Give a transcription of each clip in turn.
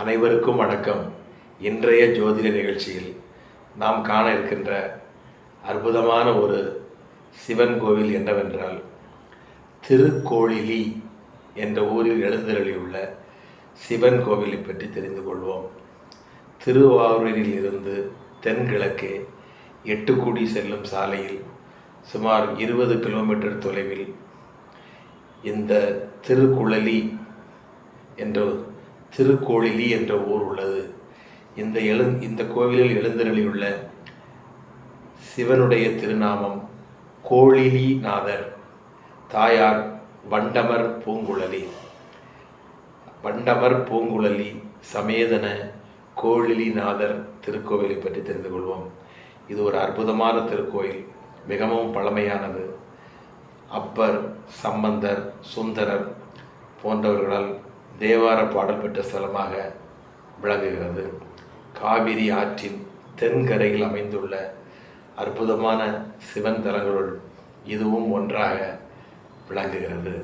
அனைவருக்கும் வணக்கம். இன்றைய ஜோதிட நிகழ்ச்சியில் நாம் காண இருக்கின்ற அற்புதமான ஒரு சிவன் கோவில் என்னவென்றால் திருக்கோளிலி என்ற ஊரில் எழுந்தருளியுள்ள சிவன் கோவிலை பற்றி தெரிந்து கொள்வோம். திருவாரூரில் இருந்து தென்கிழக்கே எட்டுக்குடி செல்லும் சாலையில் சுமார் இருபது கிலோமீட்டர் தொலைவில் இந்த திருக்குழலி என்ற திருக்கோளிலி என்ற ஊர் உள்ளது. இந்த எழு இந்த கோவிலில் எழுந்தருளியுள்ள சிவனுடைய திருநாமம் கோழிலிநாதர் தாயார் வண்டமர் பூங்குழலி. வண்டமர் பூங்குழலி சமேதன கோழிலிநாதர் திருக்கோவிலை பற்றி தெரிந்து கொள்வோம். இது ஒரு அற்புதமான திருக்கோயில். மிகவும் பழமையானது. அப்பர் சம்பந்தர் சுந்தரர் போன்றவர்களால் தேவார பாடல் பெற்ற ஸ்தலமாக விளங்குகிறது. காவிரி ஆற்றின் தென்கரையில் அமைந்துள்ள அற்புதமான சிவன் தலங்களுள் இதுவும் ஒன்றாக விளங்குகிறது.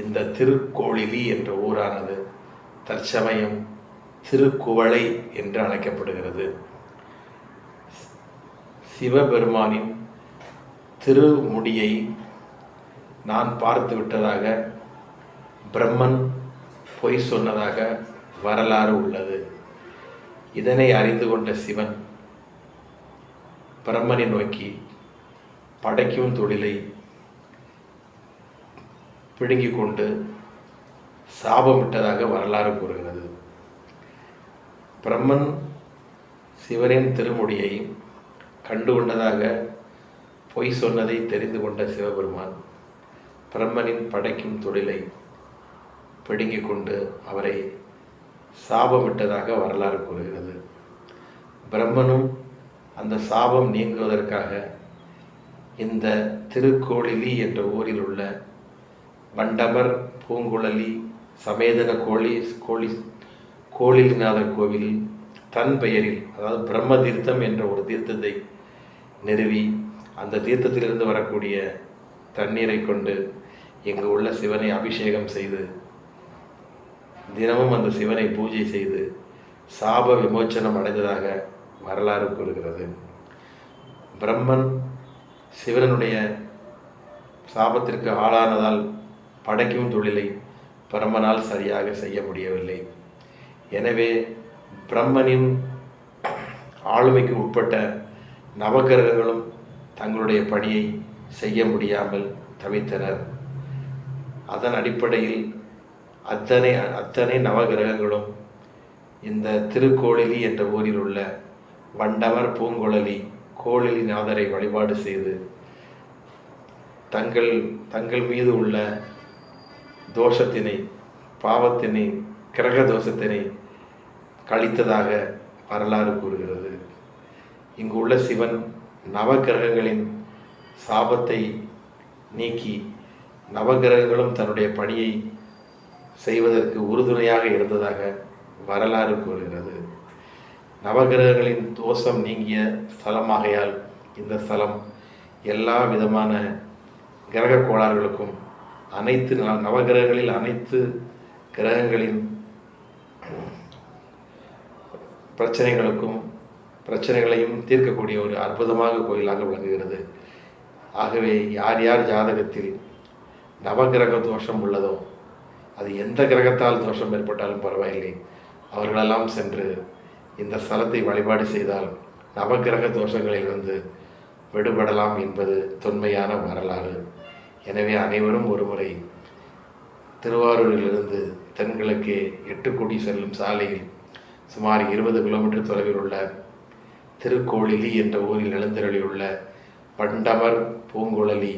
இந்த திருக்கோளிலி என்ற ஊரானது தற்சமயம் திருக்குவளை என்று அழைக்கப்படுகிறது. சிவபெருமானின் திருமுடியை நான் பார்த்து விட்டதாக பிரம்மன் பொய் சொன்னதாக வரலாறு உள்ளது. இதனை அறிந்து கொண்ட சிவன் பிரம்மனை நோக்கி படைக்கும் தொழிலை பிடுங்கிக் கொண்டு சாபமிட்டதாக வரலாறு கூறுகிறது. பிரம்மன் சிவனின் திருமுடியை கண்டு கொண்டதாக பொய் சொன்னதை தெரிந்து கொண்ட சிவபெருமான் பிரம்மனின் படைக்கும் தொழிலை பிடுங்கிக் கொண்டு அவரை சாபமிட்டதாக வரலாறு கூறுகிறது. பிரம்மனும் அந்த சாபம் நீங்குவதற்காக இந்த திருக்கோளிலி என்ற ஊரில் உள்ள வண்டமர் பூங்குழலி சமேதன கோழி கோழி கோழிலிநாதர் கோவிலில் தன் பெயரில் அதாவது பிரம்ம தீர்த்தம் என்ற ஒரு தீர்த்தத்தை நிறுவி அந்த தீர்த்தத்திலிருந்து வரக்கூடிய தண்ணீரை கொண்டு இங்கு உள்ள சிவனை அபிஷேகம் செய்து தினமும் அந்த சிவனை பூஜை செய்து சாப விமோச்சனம் அடைந்ததாக வரலாறு கூறுகிறது. பிரம்மன் சிவனுடைய சாபத்திற்கு ஆளானதால் படைக்கும் தொழிலை பிரம்மனால் சரியாக செய்ய முடியவில்லை. எனவே பிரம்மனின் ஆளுமைக்கு உட்பட்ட நவகிரகங்களும் தங்களுடைய பணியை செய்ய முடியாமல் தவித்தனர். அதன் அடிப்படையில் அத்தனை அத்தனை நவகிரகங்களும் இந்த திருக்கோளிலி என்ற ஊரில் உள்ள வண்டவர் பூங்குழலி கோளிலி நாதரை வழிபாடு செய்து தங்கள் தங்கள் மீது உள்ள தோஷத்தினை பாவத்தினை கிரக தோஷத்தினை கழித்ததாக வரலாறு கூறுகிறது. இங்கு உள்ள சிவன் நவகிரகங்களின் சாபத்தை நீக்கி நவகிரகங்களும் தன்னுடைய பணியை செய்வதற்கு உறுதுணையாக இருந்ததாக வரலாறு கூறுகிறது. நவகிரகங்களின் தோஷம் நீங்கிய ஸ்தலமாகையால் இந்த ஸ்தலம் எல்லா விதமான கிரக கோளாறுகளுக்கும் அனைத்து நவகிரகங்களில் அனைத்து கிரகங்களின் பிரச்சனைகளுக்கும் பிரச்சனைகளையும் தீர்க்கக்கூடிய ஒரு அற்புதமாக கோயிலாக விளங்குகிறது. ஆகவே யார் யார் ஜாதகத்தில் நவகிரக தோஷம் உள்ளதோ அது எந்த கிரகத்தால் தோஷம் ஏற்பட்டாலும் பரவாயில்லை. அவர்களெல்லாம் சென்று இந்த ஸ்தலத்தை வழிபாடு செய்தால் நவகிரக தோஷங்களிலிருந்து விடுபடலாம் என்பது தொன்மையான வரலாறு. எனவே அனைவரும் ஒருமுறை திருவாரூரிலிருந்து தென்கிழக்கே எட்டுக்குடி செல்லும் சாலையில் சுமார் இருபது கிலோமீட்டர் தொலைவில் உள்ள திருக்கோளிலி என்ற ஊரில் எழுந்தருளியுள்ள பண்டமர் பூங்குழலி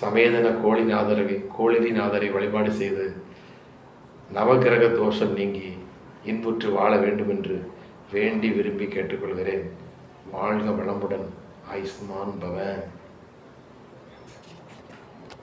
சமேதன கோழிநாதரை ஆதரவை வழிபாடு செய்து நவகிரக தோஷம் நீங்கி இன்புற்று வாழ வேண்டும் என்று வேண்டி விரும்பி கேட்டுக்கொள்கிறேன். வாழ்க வளமுடன் ஆயுஷ்மான் பவன்.